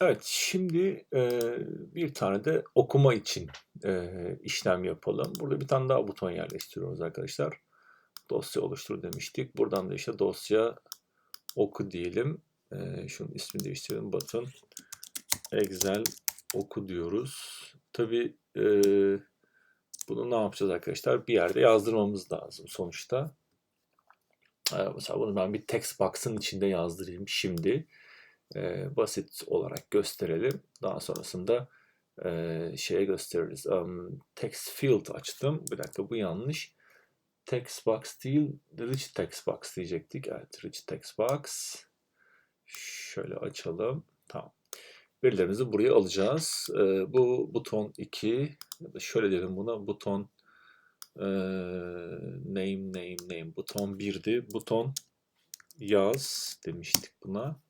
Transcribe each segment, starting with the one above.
Evet, şimdi, eee, bir tane de okuma için, eee, işlem yapalım. Burada bir tane daha buton yerleştiriyoruz arkadaşlar. Dosya oluştur demiştik. Buradan da işte dosya oku diyelim. Eee, şunun ismini değiştirelim. Button Excel oku diyoruz. Tabii, eee, bunu ne yapacağız arkadaşlar? Bir yerde yazdırmamız lazım sonuçta. Eee, mesela bunu ben bir text box'ın içinde yazdırayım şimdi. Eee, basit olarak gösterelim. Daha sonrasında, eee, şeye gösteririz. Emm, text field açtım. Bir dakika bu yanlış. Text box değil, rich text box diyecektik. Evet, rich text box. Şöyle açalım. Tamam. Verilerimizi buraya alacağız. Eee, bu buton 2 ya da şöyle diyelim buna buton eee, name name name buton 1'di. Buton yaz demiştik buna.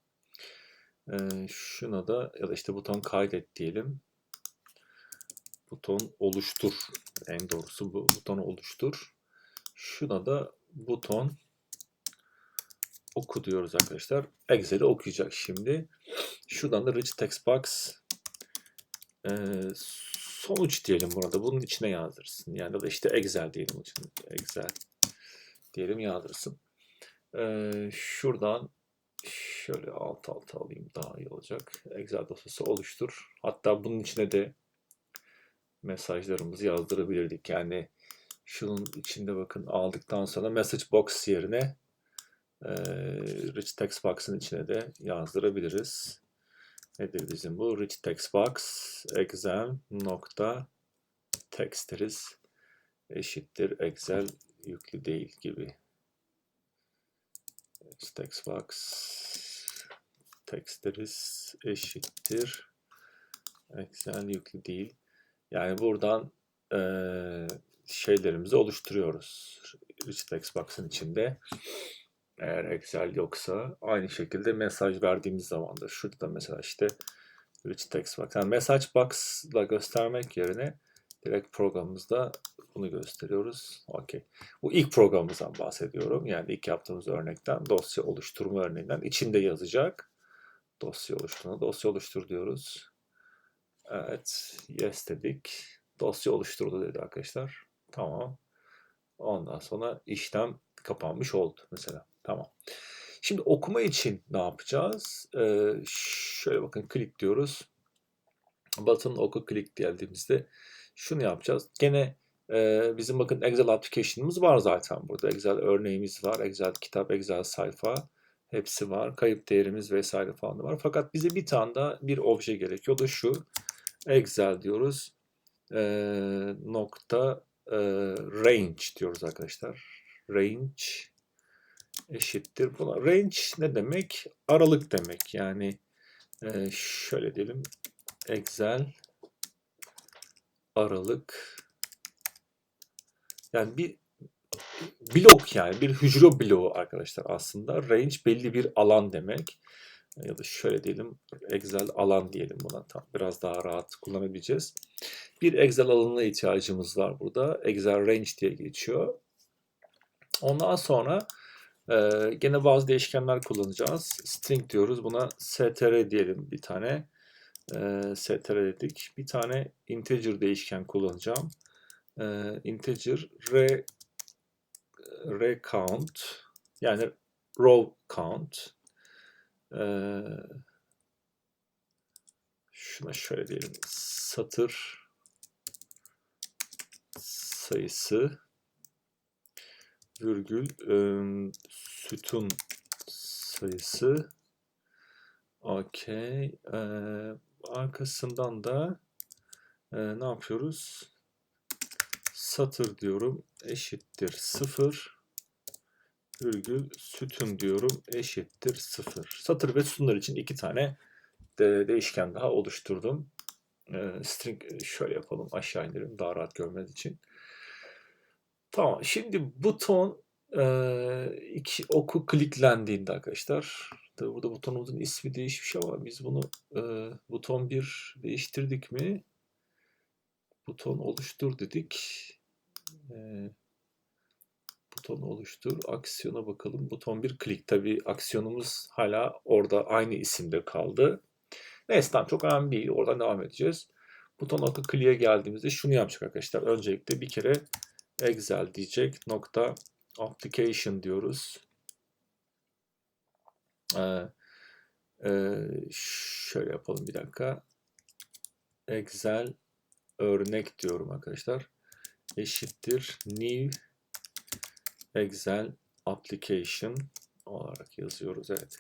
Eee, şuna da ya da işte buton kaydet diyelim. Buton oluştur. En doğrusu bu. Butonu oluştur. Şuna da buton oku diyoruz arkadaşlar. Excel'i okuyacak şimdi. Şuradan da rich text box eee, sonuç diyelim burada. Bunun içine yazdırsın. Yani da işte Excel diyelim. Excel diyelim yazdırsın. Eee, şuradan şöyle alt alta alayım daha iyi olacak. Excel dosyası oluştur. Hatta bunun içine de mesajlarımızı yazdırabilirdik. Yani şunun içinde bakın aldıktan sonra message box yerine eee, rich text box'ın içine de yazdırabiliriz. Nedir bizim bu? Rich text box excel nokta text deriz. Eşittir excel yüklü değil gibi. Rich text box text deriz. Eşittir excel yüklü değil. Yani buradan eee, şeylerimizi oluşturuyoruz. Rich text box'ın içinde. Eğer Excel yoksa aynı şekilde mesaj verdiğimiz zaman da şurada da mesela işte rich text box. Yani message box'la göstermek yerine direkt programımızda bunu gösteriyoruz. Okey. Bu ilk programımızdan bahsediyorum. Yani ilk yaptığımız örnekten dosya oluşturma örneğinden içinde yazacak. Dosya oluşturma. Dosya oluştur diyoruz. Evet. Yes dedik. Dosya oluşturdu dedi arkadaşlar. Tamam. Ondan sonra işlem kapanmış oldu mesela. Tamam. Şimdi okuma için ne yapacağız? Ee, şöyle bakın click diyoruz. Button oku click geldiğimizde şunu yapacağız. Gene e, bizim bakın Excel application'ımız var zaten burada. Excel örneğimiz var. Excel kitap, Excel sayfa hepsi var. Kayıp değerimiz vesaire falan da var. Fakat bize bir tane daha bir obje gerekiyor. O da şu. Excel diyoruz. E, nokta e, range diyoruz arkadaşlar. Range eşittir buna. Range ne demek? Aralık demek. Yani e, şöyle diyelim. Excel aralık yani bir blok yani bir hücre bloğu arkadaşlar aslında. Range belli bir alan demek. Ya da şöyle diyelim Excel alan diyelim buna tam biraz daha rahat kullanabileceğiz. Bir Excel alanına ihtiyacımız var burada. Excel range diye geçiyor. Ondan sonra e, gene bazı değişkenler kullanacağız. String diyoruz. Buna str diyelim bir tane. E, dedik. Bir tane integer değişken kullanacağım. E, integer re, re count yani row count. E, şuna şöyle diyelim. Satır sayısı virgül e, sütun sayısı okey e, arkasından da e, ne yapıyoruz? Satır diyorum eşittir 0 virgül sütun diyorum eşittir 0 satır ve sütunlar için iki tane de değişken daha oluşturdum. E, string şöyle yapalım aşağı indirelim daha rahat görmeniz için. Tamam. Şimdi buton e, iki oku kliklendiğinde arkadaşlar tabi burada butonumuzun ismi değişmiş ama biz bunu e, buton 1 değiştirdik mi? Buton oluştur dedik. E, buton oluştur. Aksiyona bakalım. Buton 1 klik. Tabi aksiyonumuz hala orada aynı isimde kaldı. Neyse tamam çok önemli değil. Oradan devam edeceğiz. Buton nokta clear'e geldiğimizde şunu yapacak arkadaşlar. Öncelikle bir kere Excel diyecek. Nokta application diyoruz. Ee, e, şöyle yapalım bir dakika. Excel örnek diyorum arkadaşlar. Eşittir new Excel application olarak yazıyoruz. Evet.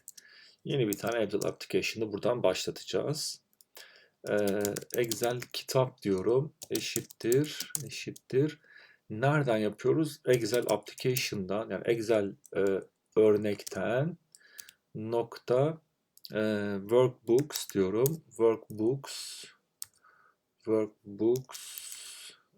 Yeni bir tane Excel application'ı buradan başlatacağız. Ee, Excel kitap diyorum. Eşittir. Eşittir. Nereden yapıyoruz? Excel application'dan yani Excel e, örnekten nokta e, workbooks diyorum. Workbooks workbooks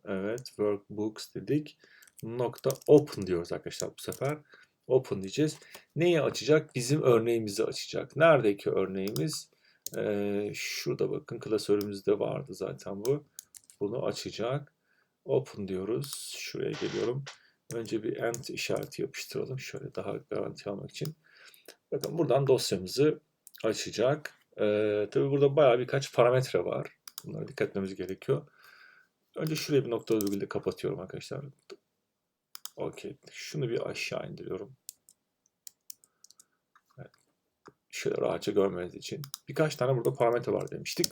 evet workbooks dedik. Nokta open diyoruz arkadaşlar bu sefer. Open diyeceğiz. Neyi açacak? Bizim örneğimizi açacak. Neredeki örneğimiz? Ee, şurada bakın klasörümüzde vardı zaten bu. Bunu açacak. Open diyoruz. Şuraya geliyorum. Önce bir end işareti yapıştıralım. Şöyle daha garanti almak için. Bakın buradan dosyamızı açacak. Ee, tabii burada bayağı birkaç parametre var. Bunlara dikkat etmemiz gerekiyor. Önce şuraya bir nokta virgülde kapatıyorum arkadaşlar. Okey. Şunu bir aşağı indiriyorum. Evet. Şöyle rahatça görmeniz için. Birkaç tane burada parametre var demiştik.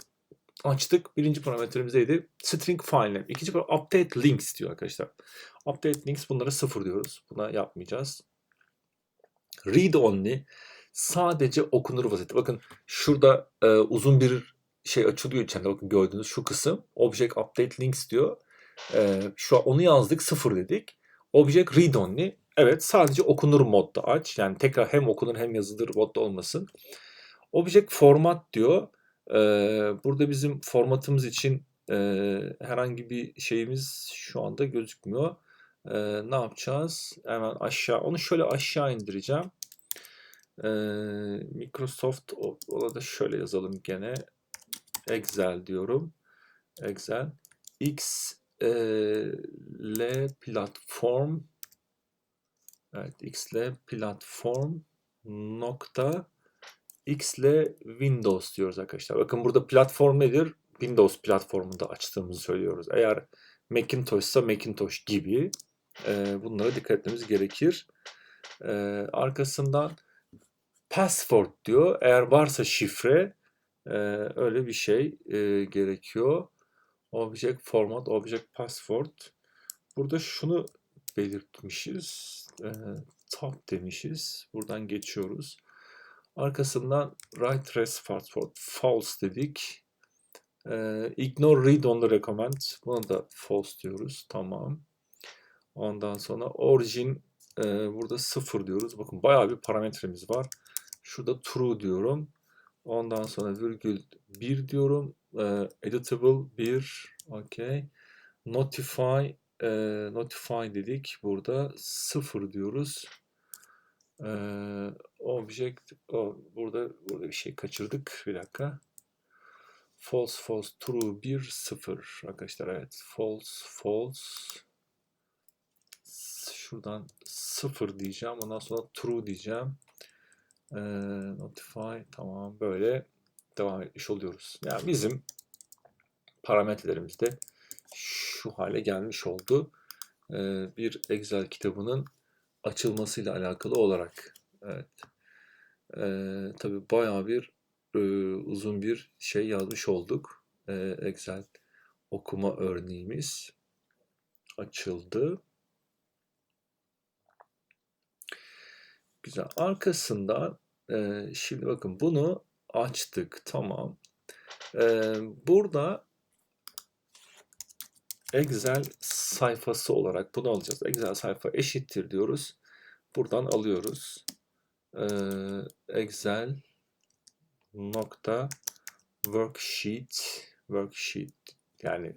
Açtık. Birinci parametremiz neydi? String file name. İkinci parametre update links diyor arkadaşlar. Update links bunlara sıfır diyoruz. Buna yapmayacağız. Read only sadece okunur vaziyette. Bakın şurada e, uzun bir şey açılıyor içinde. Bakın gördüğünüz şu kısım. Object update links diyor. E, şu an onu yazdık sıfır dedik. Object read only. Evet sadece okunur modda aç. Yani tekrar hem okunur hem yazılır modda olmasın. Object format diyor. Burada bizim formatımız için herhangi bir şeyimiz şu anda gözükmüyor. Ne yapacağız? Hemen aşağı. Onu şöyle aşağı indireceğim. Microsoft ona da şöyle yazalım gene. Excel diyorum. Excel. X L platform Evet, X L platform nokta X L Windows diyoruz arkadaşlar. Bakın burada platform nedir? Windows platformunda açtığımızı söylüyoruz. Eğer Macintosh ise Macintosh gibi e, bunlara dikkat etmemiz gerekir. E, arkasından password diyor. Eğer varsa şifre e, öyle bir şey e, gerekiyor. Object format, object password. Burada şunu belirtmişiz. E, top demişiz. Buradan geçiyoruz. Arkasından write res password false dedik. E, ignore read only recommend. Buna da false diyoruz. Tamam. Ondan sonra origin e, burada sıfır diyoruz. Bakın bayağı bir parametremiz var. Şurada true diyorum. Ondan sonra virgül 1 diyorum. E, editable 1. Okay. Notify e, notify dedik. Burada 0 diyoruz. Object oh, burada burada bir şey kaçırdık. Bir dakika. False false true 1 0 arkadaşlar evet. False false şuradan 0 diyeceğim. Ondan sonra true diyeceğim. E, notify tamam böyle devam etmiş oluyoruz. Yani bizim parametrelerimiz de şu hale gelmiş oldu. E, bir Excel kitabının açılmasıyla alakalı olarak. Evet. E, tabii bayağı bir e, uzun bir şey yazmış olduk. E, Excel okuma örneğimiz açıldı. Güzel. Arkasından e, şimdi bakın bunu açtık. Tamam. E, burada Excel sayfası olarak bunu alacağız. Excel sayfa eşittir diyoruz. Buradan alıyoruz. E, Excel nokta worksheet worksheet yani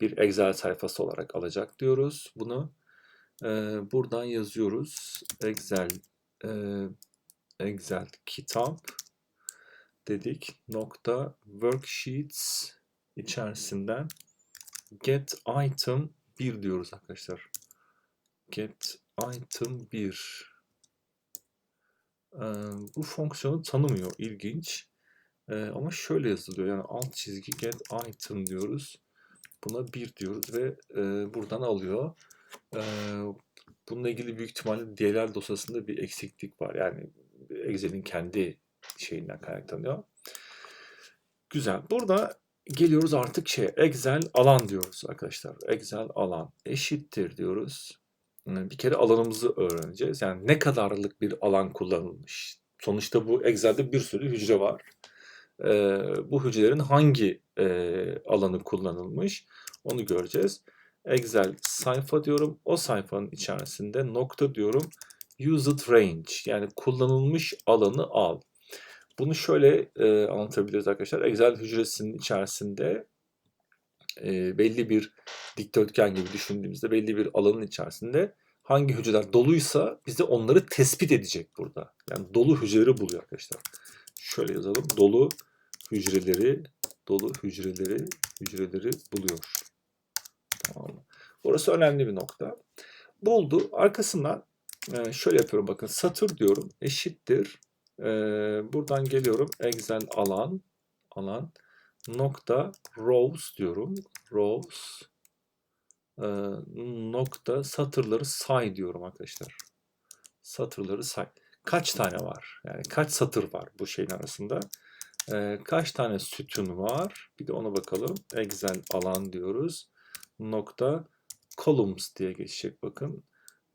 bir Excel sayfası olarak alacak diyoruz bunu. E, buradan yazıyoruz. Excel e, Excel kitap dedik nokta worksheets içerisinden get item 1 diyoruz arkadaşlar. Get item 1 ee, bu fonksiyonu tanımıyor. İlginç. Ee, ama şöyle yazılıyor. Yani alt çizgi get item diyoruz. Buna 1 diyoruz ve e, buradan alıyor. E, bununla ilgili büyük ihtimalle DLL dosyasında bir eksiklik var. Yani Excel'in kendi şeyinden kaynaklanıyor. Güzel. Burada geliyoruz artık şey Excel alan diyoruz arkadaşlar. Excel alan eşittir diyoruz. Bir kere alanımızı öğreneceğiz. Yani ne kadarlık bir alan kullanılmış. Sonuçta bu Excel'de bir sürü hücre var. Ee, bu hücrelerin hangi e, alanı kullanılmış onu göreceğiz. Excel sayfa diyorum. O sayfanın içerisinde nokta diyorum. Used range yani kullanılmış alanı al. Bunu şöyle e, anlatabiliriz arkadaşlar. Excel hücresinin içerisinde e, belli bir dikdörtgen gibi düşündüğümüzde belli bir alanın içerisinde hangi hücreler doluysa bize onları tespit edecek burada. Yani dolu hücreleri buluyor arkadaşlar. Şöyle yazalım. Dolu hücreleri dolu hücreleri hücreleri buluyor. Tamam mı? Burası önemli bir nokta. Buldu. Arkasından e, şöyle yapıyorum bakın. Satır diyorum. Eşittir. E, buradan geliyorum. Excel alan alan nokta rows diyorum. Rows e, nokta satırları say diyorum arkadaşlar. Satırları say. Kaç tane var? Yani kaç satır var bu şeyin arasında? E, kaç tane sütun var? Bir de ona bakalım. Excel alan diyoruz. Nokta columns diye geçecek bakın.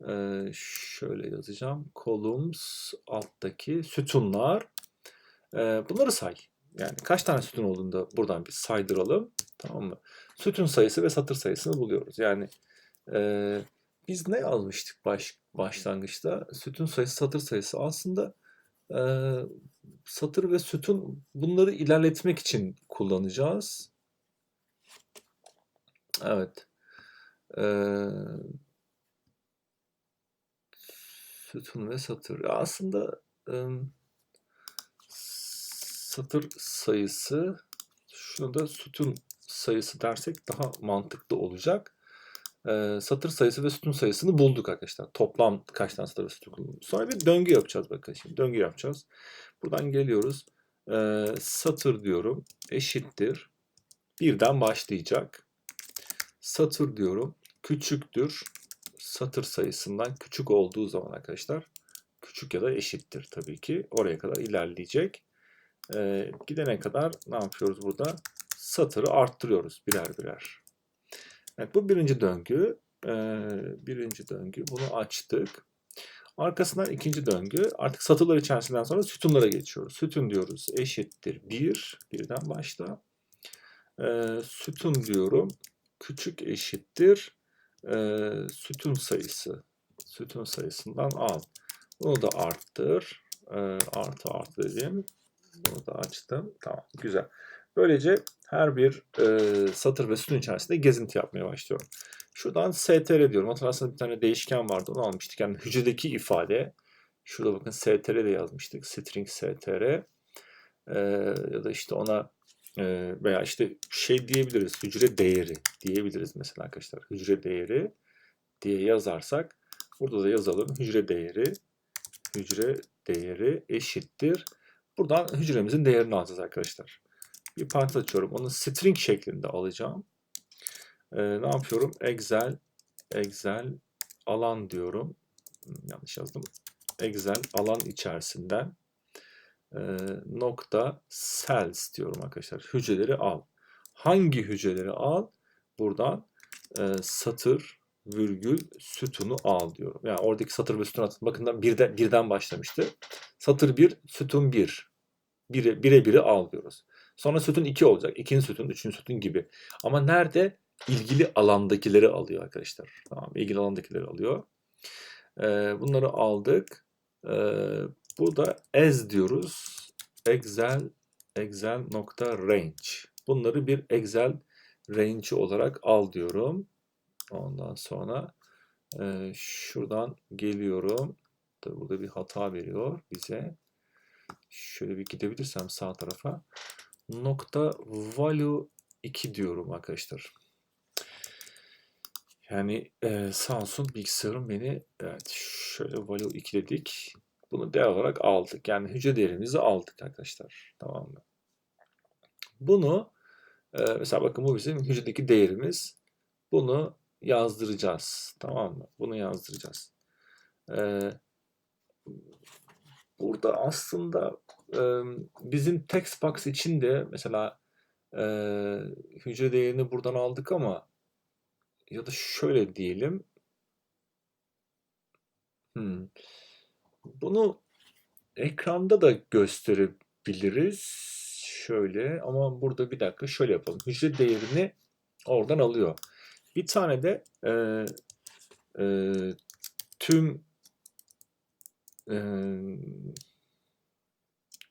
E, şöyle yazacağım. Columns alttaki sütunlar. E, bunları say. Yani kaç tane sütun olduğunu da buradan bir saydıralım. Tamam mı? Sütun sayısı ve satır sayısını buluyoruz. Yani e, biz ne yazmıştık baş, başlangıçta? Sütun sayısı, satır sayısı. Aslında e, satır ve sütun bunları ilerletmek için kullanacağız. Evet. E, sütun ve satır. Aslında satır sayısı şunu da sütun sayısı dersek daha mantıklı olacak. Satır sayısı ve sütun sayısını bulduk arkadaşlar. Toplam kaç tane satır ve sütun kullanılmış. Sonra bir döngü yapacağız bakın şimdi. Döngü yapacağız. Buradan geliyoruz. Satır diyorum eşittir. Birden başlayacak. Satır diyorum küçüktür. Satır sayısından küçük olduğu zaman arkadaşlar küçük ya da eşittir tabii ki. Oraya kadar ilerleyecek. Ee, gidene kadar ne yapıyoruz burada? Satırı arttırıyoruz birer birer. Evet bu birinci döngü. Ee, birinci döngü. Bunu açtık. Arkasından ikinci döngü. Artık satırlar içerisinden sonra sütunlara geçiyoruz. Sütun diyoruz eşittir 1. Bir, birden başla. Ee, sütun diyorum. Küçük eşittir. E, sütun sayısı. Sütun sayısından al. Bunu da arttır. E, artı artı dedim. Bunu da açtım. Tamam güzel. Böylece her bir e, satır ve sütun içerisinde gezinti yapmaya başlıyorum. Şuradan str diyorum. Hatırlarsanız bir tane değişken vardı. Onu almıştık. Yani hücredeki ifade. Şurada bakın str de yazmıştık. String str. E, ya da işte ona e, veya işte şey diyebiliriz. Hücre değeri diyebiliriz mesela arkadaşlar. Hücre değeri diye yazarsak burada da yazalım. Hücre değeri hücre değeri eşittir. Buradan hücremizin değerini alacağız arkadaşlar. Bir parantez açıyorum. Onu string şeklinde alacağım. Ee, ne yapıyorum? Excel Excel alan diyorum. Hmm, yanlış yazdım. Excel alan içerisinden e, nokta cells diyorum arkadaşlar. Hücreleri al. Hangi hücreleri al? Buradan e, satır virgül sütunu al diyorum. Yani oradaki satır ve sütun bakın birden, birden başlamıştı. Satır 1, sütun 1. Bire, bire bire al diyoruz. Sonra sütun 2 olacak. İkinci sütun, üçüncü sütun gibi. Ama nerede? ilgili alandakileri alıyor arkadaşlar. Tamam, ilgili alandakileri alıyor. Ee, bunları aldık. Ee, burada as diyoruz. Excel Excel nokta range. Bunları bir Excel range olarak al diyorum. Ondan sonra e, şuradan geliyorum. Tabii burada bir hata veriyor bize. Şöyle bir gidebilirsem sağ tarafa. Nokta value 2 diyorum arkadaşlar. Yani e, sağ olsun bilgisayarım beni evet şöyle value 2 dedik. Bunu değer olarak aldık. Yani hücre değerimizi aldık arkadaşlar. Tamam mı? Bunu e, mesela bakın bu bizim hücredeki değerimiz. Bunu yazdıracağız. Tamam mı? Bunu yazdıracağız. E, burada aslında e, bizim text box için de mesela e, hücre değerini buradan aldık ama ya da şöyle diyelim. Hmm. Bunu ekranda da gösterebiliriz. Şöyle ama burada bir dakika şöyle yapalım. Hücre değerini oradan alıyor. Bir tane de e, e, tüm e,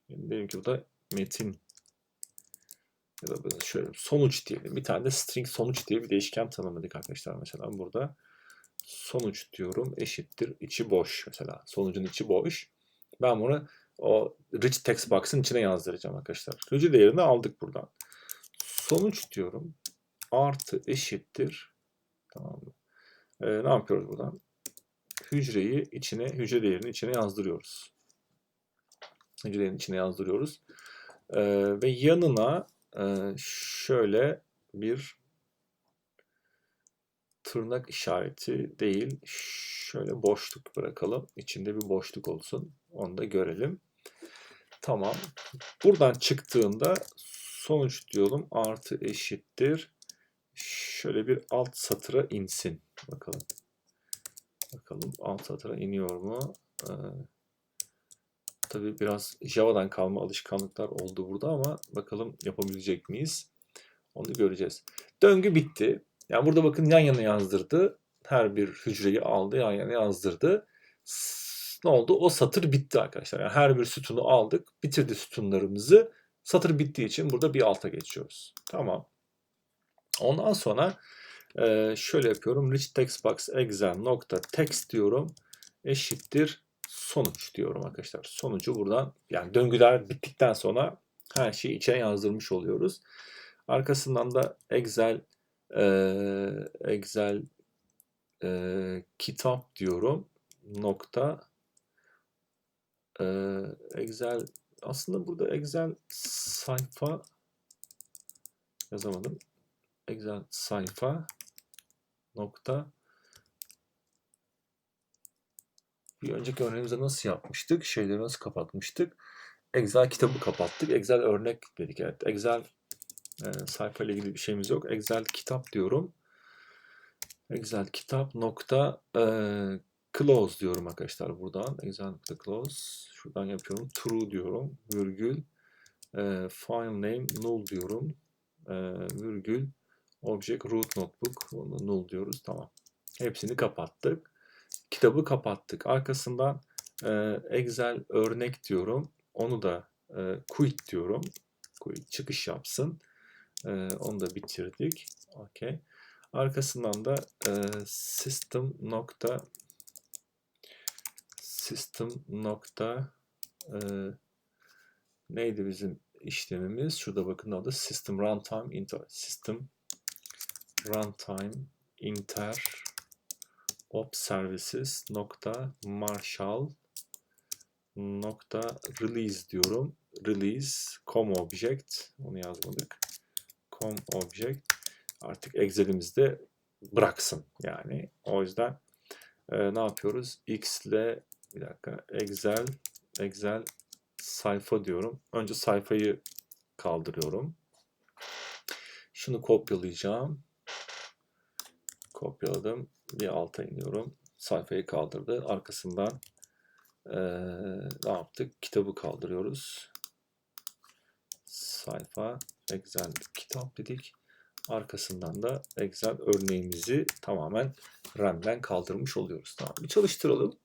diyelim ki bu da metin ya da şöyle sonuç diyelim. Bir tane de string sonuç diye bir değişken tanımladık arkadaşlar mesela burada. Sonuç diyorum eşittir içi boş mesela. Sonucun içi boş. Ben bunu o rich text box'ın içine yazdıracağım arkadaşlar. Hücre değerini aldık buradan. Sonuç diyorum. Artı eşittir. Tamam mı? Ee, ne yapıyoruz buradan? Hücreyi içine, hücre değerini içine yazdırıyoruz. Hücre değerini içine yazdırıyoruz. Ee, ve yanına e, şöyle bir tırnak işareti değil. Şöyle boşluk bırakalım. İçinde bir boşluk olsun. Onu da görelim. Tamam. Buradan çıktığında sonuç diyorum artı eşittir. Şöyle bir alt satıra insin. Bakalım. Bakalım alt satıra iniyor mu? Ee, tabii biraz Java'dan kalma alışkanlıklar oldu burada ama bakalım yapabilecek miyiz? Onu göreceğiz. Döngü bitti. Yani burada bakın yan yana yazdırdı. Her bir hücreyi aldı yan yana yazdırdı. Ne oldu? O satır bitti arkadaşlar. Yani her bir sütunu aldık. Bitirdi sütunlarımızı. Satır bittiği için burada bir alta geçiyoruz. Tamam. Ondan sonra e, şöyle yapıyorum. Rich text box exam nokta text diyorum. Eşittir sonuç diyorum arkadaşlar. Sonucu buradan yani döngüler bittikten sonra her şeyi içine yazdırmış oluyoruz. Arkasından da Excel e, Excel e, kitap diyorum nokta e, Excel aslında burada Excel sayfa yazamadım. Excel sayfa nokta bir önceki örneğimizde nasıl yapmıştık? Şeyleri nasıl kapatmıştık? Excel kitabı kapattık. Excel örnek dedik. Evet. Excel e, sayfa ile ilgili bir şeyimiz yok. Excel kitap diyorum. Excel kitap nokta e, close diyorum arkadaşlar buradan. Excel nokta close. Şuradan yapıyorum. True diyorum. Virgül. E, file name null diyorum. E, virgül. Object root notebook. Onu null diyoruz. Tamam. Hepsini kapattık. Kitabı kapattık. Arkasından e, Excel örnek diyorum. Onu da e, quit diyorum. Quit çıkış yapsın. E, onu da bitirdik. Okay. Arkasından da e, system nokta system nokta e, neydi bizim işlemimiz? Şurada bakın adı system runtime inter system runtime inter op services nokta marshall nokta release diyorum. Release com object onu yazmadık. Com object artık Excel'imizde bıraksın yani. O yüzden e, ne yapıyoruz? X ile bir dakika Excel Excel sayfa diyorum. Önce sayfayı kaldırıyorum. Şunu kopyalayacağım. Kopyaladım. Bir alta iniyorum. Sayfayı kaldırdı. Arkasından ee, ne yaptık? Kitabı kaldırıyoruz. Sayfa Excel kitap dedik. Arkasından da Excel örneğimizi tamamen RAM'den kaldırmış oluyoruz. Tamam. Bir çalıştıralım.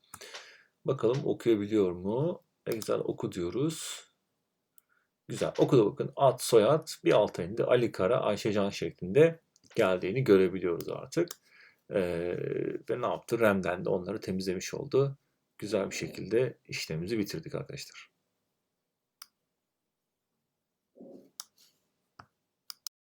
Bakalım okuyabiliyor mu? Excel oku diyoruz. Güzel. Okuda bakın ad soyad bir alta indi. Ali Kara Ayşecan şeklinde geldiğini görebiliyoruz artık. Ee, ve ne yaptı? RAM'den de onları temizlemiş oldu. Güzel bir şekilde işlemimizi bitirdik arkadaşlar.